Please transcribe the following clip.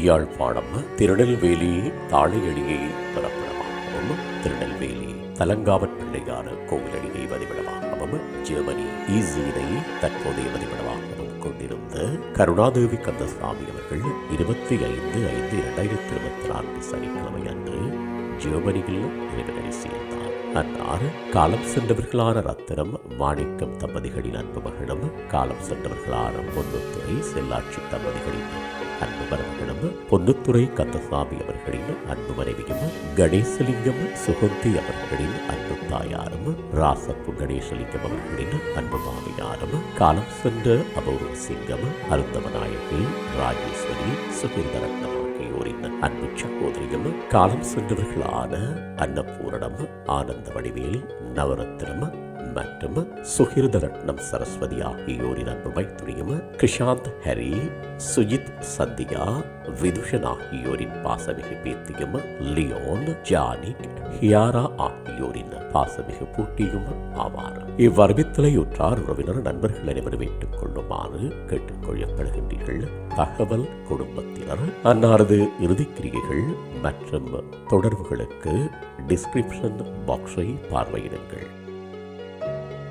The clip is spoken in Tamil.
யாழ்ப்பாணம் திருநெல்வேலி தாழையடியை பிறப்பிடமாகவும் திருநெல்வேலி தலங்காவற் பிள்ளையார் கோவிலடியை வதிவிடமாகவும் ஜெர்மனி ஈசீனை தற்போதைய வதிவிடமாகவும் கொண்டிருந்த கருணாதேவி கந்தசாமி அவர்கள் இருபத்தி ஐந்து ஐந்து இரண்டாயிரத்தி இருபத்தி நான்கு சனிக்கிழமை அன்று ஜெர்மனியில் இறைவனை சேர்ந்தார் அன்னார் காலம் சென்றவர்களான ரத்தினம் மாணிக்கம் தம்பதிகளின் அன்பு மகளும் காலம் சென்றவர்களான பொன்னுத்துறை செல்லாட்சி தம்பதிகளின் அன்பு மருமகளும் பொன்னுத்துறை கந்தசாமி அவர்களின் அன்பு மனைவியும் கணேசலிங்கம் சுகந்தி அவர்களின் அன்பு தாயாரும் ராசப்பு கணேசலிங்கம் அவர்களின் அன்பு மாமியாரும் காலம் சென்ற அபூர்வ சிங்கம் அருந்தவநாயகி ராஜேஸ்வரி சுகீர்தரட்னம் ஆகியோரின் அன்பு சகோதரியும் காலம் சென்றவர்களான அன்னபூரணம் ஆனந்த வடிவேல் நவரத்னம் மற்றும் சுகிர்தரட்னம் சரஸ்வதி ஆகியோரின் அன்பு மைத்துரியும் கிருஷாந்த் ஹரி சுஜித் சந்தியா விதுஷன் ஆகியோரின் பாசமிகு பேத்தியும் லியோன் ஜானிக் ஹியாரா ஆகியோரின் பாசமிகு பூட்டியும் ஆவார். இவ்வரவித்தலையுற்றார் உறவினர் நண்பர்கள் அனைவரும் ஏற்றுக் கொள்ளுமாறு கேட்டுக்கொள்ளப்படுகின்றீர்கள். தகவல் குடும்பத்தினர் அன்னாரது இறுதிக்கிரியைகள் மற்றும் தொடர்புகளுக்கு டிஸ்கிரிப்ஷன் பாக்ஸை பார்வையிடுங்கள்.